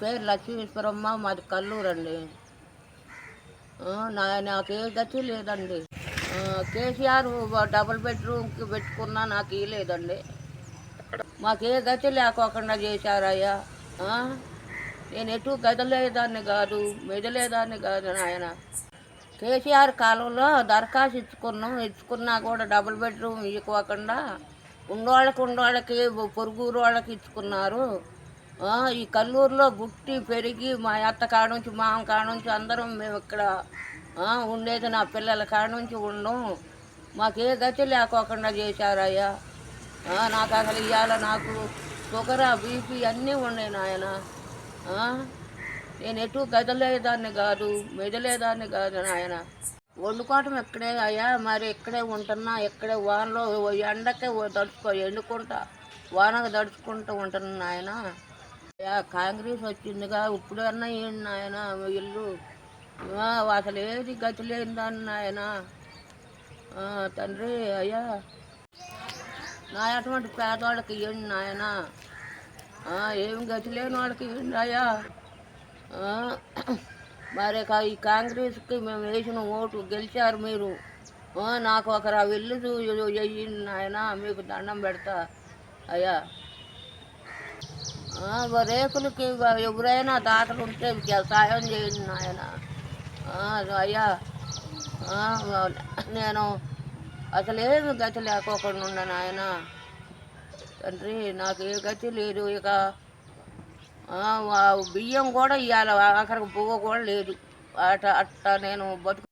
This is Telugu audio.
పేరు లక్ష్మీశ్వరమ్మ మాది కల్లూరు అండి. నా నాకు ఏ గతి లేదండి. కేసీఆర్ డబుల్ బెడ్రూమ్కి పెట్టుకున్నా నాకు లేదండి మాకే గతి లేకోకుండా చేశారయ్యా. నేను ఎటు గదలేదాన్ని కాదు మెదలేదాన్ని కాదు నాయన. కేసీఆర్ కాలంలో దరఖాస్తు ఇచ్చుకున్నాం. ఇచ్చుకున్నా కూడా డబుల్ బెడ్రూమ్ ఇవ్వకుండా ఉన్నోళ్ళకి ఉన్నోళ్ళకి పొరుగురు వాళ్ళకి ఇచ్చుకున్నారు. ఈ కల్లూరులో గుట్టి పెరిగి మా అత్త కాడ నుంచి మామ కాడ నుంచి అందరం మేము ఇక్కడ ఉండేది నా పిల్లల కాడ నుంచి ఉండం మాకే గతి లేకోకుండా చేశారయ్యా. నాకు అసలు ఇవాళ నాకు షుగర్ బీపీ అన్నీ ఉన్నాయి నాయన. నేను ఎటు గదలేదాన్ని కాదు మెదలేదాన్ని కాదు నాయన. వండుకోవటం ఇక్కడే అయ్యా? మరి ఇక్కడే ఉంటున్నా? ఇక్కడే వానలో ఎండకే తడుచుకో ఎండుకుంటా వానకు తడుచుకుంటూ ఉంటున్నా నాయన. కాంగ్రెస్ వచ్చిందిగా ఇప్పుడన్నా ఏంటి నాయన ఇల్లు? అసలు ఏది గతి లేదని నాయన? తండ్రి అయ్యా. నా అటువంటి పేదవాళ్ళకి ఇవ్వండి నాయన? ఏం గతి లేని వాళ్ళకి ఇవ్వండి అయ్యా మరి కా- ఈ కాంగ్రెస్కి మేము వేసిన ఓటు గెలిచారు మీరు. నాకు ఒకరు ఆ వెళ్ళు వెయ్యండి నాయన మీకు దండం పెడతా. అయ్యా. రేకులకి ఎవరైనా దాతలు ఉంటే సాయం చేయండి నాయన. అయ్యా. నేను అసలేమి గతి లేకోకుండా ఉన్నా నాయన. తండ్రి నాకు ఏ గతి లేదు ఇక. బియ్యం కూడా ఇవ్వాలి ఆఖరికి పువ్వు కూడా లేదు. అట్ట అట్ట నేను బతుకు